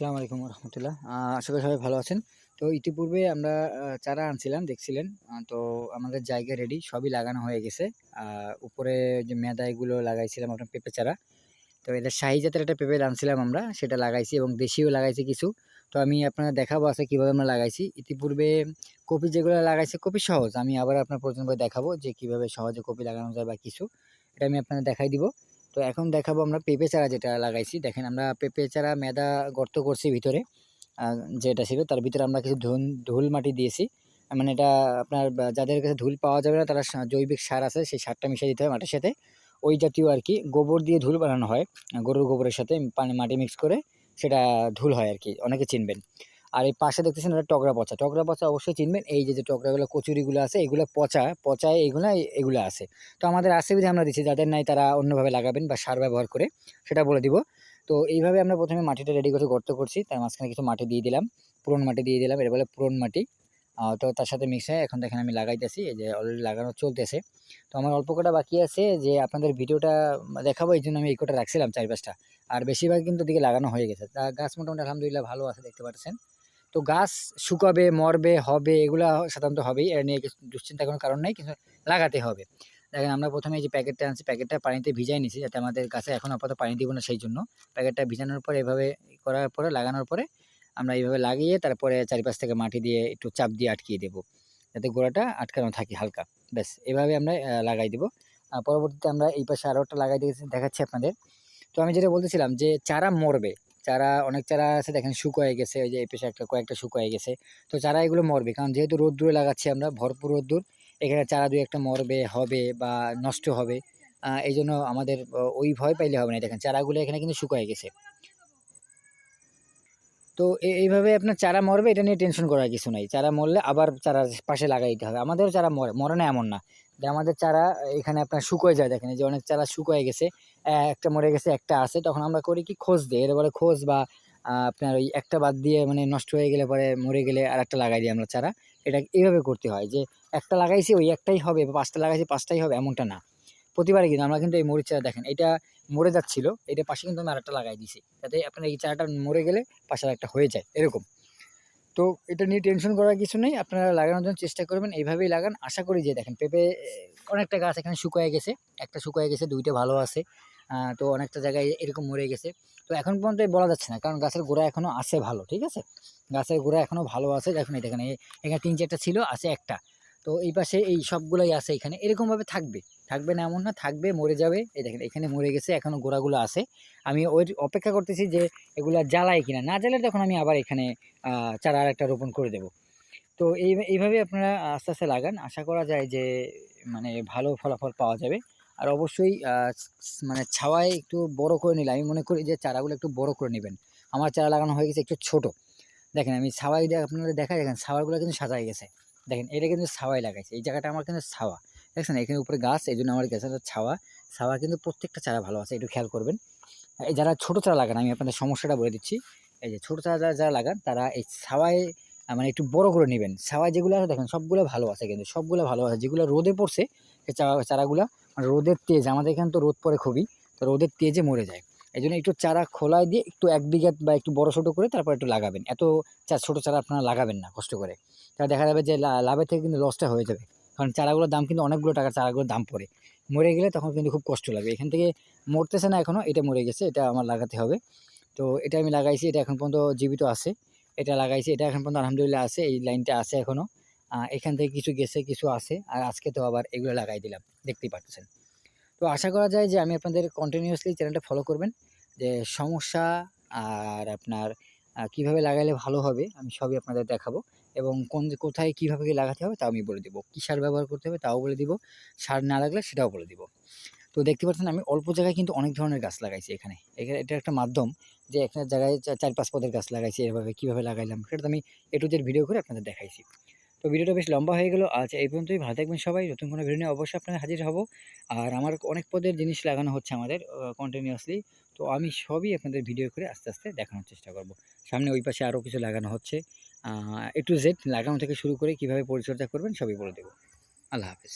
আসসালামু আলাইকুম রহমতুল্লাহ। আশা করি সবাই ভালো আছেন। তো ইতিপূর্বে আমরা চারা আনছিলাম, দেখছিলেন। তো আমাদের জায়গা রেডি সবই লাগানো হয়ে গেছে। উপরে যে মেদা এগুলো লাগাইছিলাম, আপনার পেঁপে চারা। তো এটা শাহি জাতের একটা পেঁপে আনছিলাম আমরা, সেটা লাগাইছি এবং দেশিও লাগাইছি কিছু। তো আমি আপনার দেখাবো আছে কীভাবে আমরা লাগাইছি। ইতিপূর্বে কপি যেগুলো লাগাইছে, কপি সহজ। আমি আবার আপনার প্রয়োজন করে দেখাবো যে কীভাবে সহজে কপি লাগানো যায় বা কিছু। এটা আমি আপনাদের দেখাই দিব। তো এখন দেখাবো আমরা পেঁপে চারা যেটা লাগাইছি। দেখেন আমরা পেঁপে চারা মেদা গর্ত করছি ভিতরে যেটা ছিল। তার ভিতরে আমরা কিছু ধুন, ধুল মাটি দিয়েছি। মানে এটা আপনার যাদের কাছে ধুল পাওয়া যাবে না, তারা জৈবিক সার আছে, সেই সারটা মিশিয়ে দিতে হয় মাটির সাথে। ওই জাতীয় আর কি, গোবর দিয়ে ধুল বানানো হয়, গরুর গোবরের সাথে, পানি, মাটি মিক্স করে, সেটা ধুল হয় আর কি, অনেকে চিনবেন। আর এই পাশে দেখতেছেন ওটা টকরা পচা। টকরা পচা অবশ্যই চিনবেন। এই যে যে টগরাগুলো, কচুরিগুলো আছে, এগুলো পচা। পচায় এইগুলো, এগুলো আছে। তো আমাদের আছে বিধে আমরা দিচ্ছি, যাদের নাই তারা অন্যভাবে লাগাবেন বা সার ব্যবহার করে, সেটা বলে দিব। তো এইভাবে আমরা প্রথমে মাটিটা রেডি করে গর্ত করছি। তার মাঝখানে কিছু মাটি দিয়ে দিলাম। পুরন মাটি দিয়ে দিলাম। এটা বলে পুরন মাটি। তো তার সাথে মিক্স হয় এখন দেখেন আমি লাগাইতেছি। এই যে অলরেডি লাগানো চলতেছে। তো আমার অল্প কটা বাকি আছে যে, আপনাদের ভিডিওটা দেখাবো এই জন্য আমি এই কটা রাখছিলাম চার পাঁচটা আর বেশিরভাগ কিন্তু দিকে লাগানো হয়ে গেছে। তা গাছ মোটামুটি আলহামদুলিল্লাহ ভালো আছে, দেখতে পাচ্ছেন। তো গাছ শুকাবে, মরবে, হবে, এগুলা সাধারণত হবেই। এর নিয়ে কিছু দুশ্চিন্তার কোনো কারণ নেই কিন্তু লাগাতে হবে। দেখেন আমরা প্রথমে যে প্যাকেটটা আনছি, প্যাকেটটা পানিতে ভিজাই নিছি যাতে আমাদের গাছে এখন আপাতত পানি দিব না সেই জন্য প্যাকেটটা ভিজানোর পরে এভাবে করার পরে, লাগানোর পরে আমরা এইভাবে লাগিয়ে তারপরে চারিপাশ থেকে মাটি দিয়ে একটু চাপ দিয়ে আটকিয়ে দেবো। যাতে গোড়াটা আটকানো থাকে হালকা। ব্যাস, এভাবে আমরা লাগাই দেবো। পরবর্তীতে আমরা এই পাশে আরও একটা লাগাই দিয়ে দেখাচ্ছি আপনাদের। তো আমি যেটা বলতেছিলাম যে চারা মরবে। চারা অনেক চারা আছে দেখেন শুকোয় গেছে, ওই যে এই পাশে একটা কয়েকটা শুকোয় গেছে। তো চারা এগুলো মরবে, কারণ যেহেতু রোদ্দুরে লাগাচ্ছি আমরা, ভরপুর রোদ্দুর এখানে চারা দুই একটা মরবে, হবে বা নষ্ট হবে। এই জন্য আমাদের ওই ভয় পাইলে হবে না। দেখেন চারাগুলো এখানে কিন্তু শুকোয় গেছে। তো এইভাবে আপনার চারা মরবে, এটা নিয়ে টেনশন করার কিছু নাই। চারা মরলে আবার চারা পাশে লাগাই দিতে হবে। আমাদেরও চারা মরে মরে না এমন না। যে আমাদের চারা এখানে আপনার শুকোয় যায়, দেখেন যে অনেক চারা শুকোয় গেছে একটা মরে গেছে, একটা আছে, তখন আমরা করি কি খোঁজ দিই এটা বলে খোঁজ বা আপনার ওই একটা বাদ দিয়ে মানে নষ্ট হয়ে গেলে পরে মরে গেলে আর একটা লাগাই দিই আমরা চারা, এটা এইভাবে করতে হয় যে একটা লাগাইছি ওই একটাই হবে, বা পাঁচটা লাগাইছি পাঁচটাই হবে এমনটা না। প্রতিবারে কিন্তু আমরা কিন্তু এই মরিচ চারা দেখেন, এটা মরে যাচ্ছিল, এটা পাশে কিন্তু আমি আরেকটা লাগাই দিছি যাতে আপনার এই চারাটা মরে গেলে পাশে একটা হয়ে যায়, এরকম। তো এটা নিয়ে টেনশন করার কিছু নেই, আপনারা লাগানোর জন্য চেষ্টা করবেন, এইভাবেই লাগান। আশা করি যে দেখেন, পেঁপে অনেকটা গাছ এখানে শুকায় গেছে, একটা শুকায় গেছে, দুইটা ভালো আছে তো অনেকটা জায়গায় এরকম মরে গেছে। তো এখন পর্যন্ত বলা যাচ্ছে না, কারণ গাছের গোড়া এখনও আছে ভালো, ঠিক আছে? গাছের গোড়া এখনও ভালো আছে, দেখুন দেখেন এখানে তিন চারটা ছিল, আছে একটা। তো এই পাশে এই সবগুলোই আছে এখানে। এরকমভাবে থাকবে। থাকবে না এমন না, থাকবে, মরে যাবে। এই দেখেন, এখানে মরে গেছে এখনও গোড়াগুলো আছে। আমি ওই অপেক্ষা করতেছি যে এগুলো জ্বালায় কিনা। না জ্বালালে তখন আমি আবার এখানে চারা আর একটা রোপণ করে দেব। তো এই, এইভাবে আপনারা আস্তে আস্তে লাগান। আশা করা যায় যে মানে ভালো ফলাফল পাওয়া যাবে। আর অবশ্যই মানে ছাওয়ায় একটু বড় করে নিলে, আমি মনে করি যে চারাগুলো একটু বড় করে নেবেন। আমার চারা লাগানো হয়ে গেছে একটু ছোট। দেখেন, আমি ছাওয়াই দিয়ে আপনাদের দেখা দেখেন, ছাওয়াগুলো কিন্তু সাজাই গেছে। দেখেন, এটা কিন্তু ছাওয়াই লাগাইছে। এই জায়গাটা আমার কিন্তু ছাওয়া। দেখছেন? এখানে উপরে গাছ, এই জন্য আমার গাছে ছাওয়া। ছাওয়া কিন্তু প্রত্যেকটা চারা ভালো আছে, একটু খেয়াল করবেন। এই যারা ছোটো চারা লাগান, আমি আপনাদের সমস্যাটা বলে দিচ্ছি। এই যে ছোটো চারা যারা যারা লাগান, তারা এই ছাওয়ায় মানে একটু বড় করে নেবেন। ছাওয়ায় যেগুলো আছে, দেখেন, সবগুলো ভালো আছে কিন্তু, সবগুলো ভালো আছে। যেগুলো রোদে পড়ছে সেই চারা চারাগুলো মানে রোদের তেজ, আমাদের এখানে তো রোদ পড়ে খুবই, তো রোদের তেজে মরে যায়। এই জন্য একটু চারা খোলায় দিয়ে একটু এক বিঘা বা একটু বড় ছোটো করে তারপর একটু লাগাবেন। এত চা, ছোটো চারা আপনারা লাগাবেন না কষ্ট করে। তাহলে দেখা যাবে যে লাভের থেকে কিন্তু লসটা হয়ে যাবে। কারণ চারাগুলোর দাম কিন্তু অনেকগুলো টাকার চারাগুলোর দাম পড়ে। মরে গেলে তখন কিন্তু খুব কষ্ট লাগবে এখান থেকে মরতেছে না এখনও এটা মরে গেছে, এটা আমার লাগাতে হবে। তো এটা আমি লাগাইছি, এটা এখন পর্যন্ত জীবিত আছে। এটা লাগাইছি, এটা এখন পর্যন্ত আলহামদুলিল্লাহ আছে, এই লাইনটা আছে এখনও এখান থেকে কিছু গেছে, কিছু আছে। আর আজকে তো আবার এগুলো লাগাই দিলাম। দেখতেই পাচ্ছেন। তো আশা করা যায় যে আমি আপনাদের কন্টিনিউয়াসলি চ্যানেলটা ফলো করবেন, যে সমস্যা আর আপনার কীভাবে লাগাইলে ভালো হবে আমি সবই আপনাদের দেখাবো এবং কোন, কোথায় কীভাবে লাগাতে হবে তাও আমি বলে দিব। কী সার ব্যবহার করতে হবে তাও বলে দিব, সার না লাগলে সেটাও বলে দিব। তো দেখতে পাচ্ছেন আমি অল্প জায়গায় কিন্তু অনেক ধরনের গাছ লাগাইছি এখানে। এখানে এটা একটা মাধ্যম যে একটা জায়গায় চার, পাঁচ পদের গাছ লাগাইছি, এভাবে কীভাবে লাগাইলাম সেটা তো আমি এ টু জেড ভিডিও করে আপনাদের দেখাইছি। তো ভিডিওটা বেশ লম্বা হয়ে গেলো। আজ এই পর্যন্তই। ভালো থাকবেন সবাই। নতুন কোনো ভিডিও নিয়ে অবশ্যই আপনাদের হাজির হব। আর আমার অনেক পদের জিনিস লাগানো হচ্ছে আমাদের কন্টিনিউয়াসলি তো আমি সবই আপনাদের ভিডিও করে আস্তে আস্তে দেখানোর চেষ্টা করব। সামনে ওই পাশে আরও কিছু লাগানো হচ্ছে। এ টু জেড লাগানো থেকে শুরু করে কীভাবে পরিচর্যা করবেন সবই বলে দেবো। আল্লাহ হাফেজ।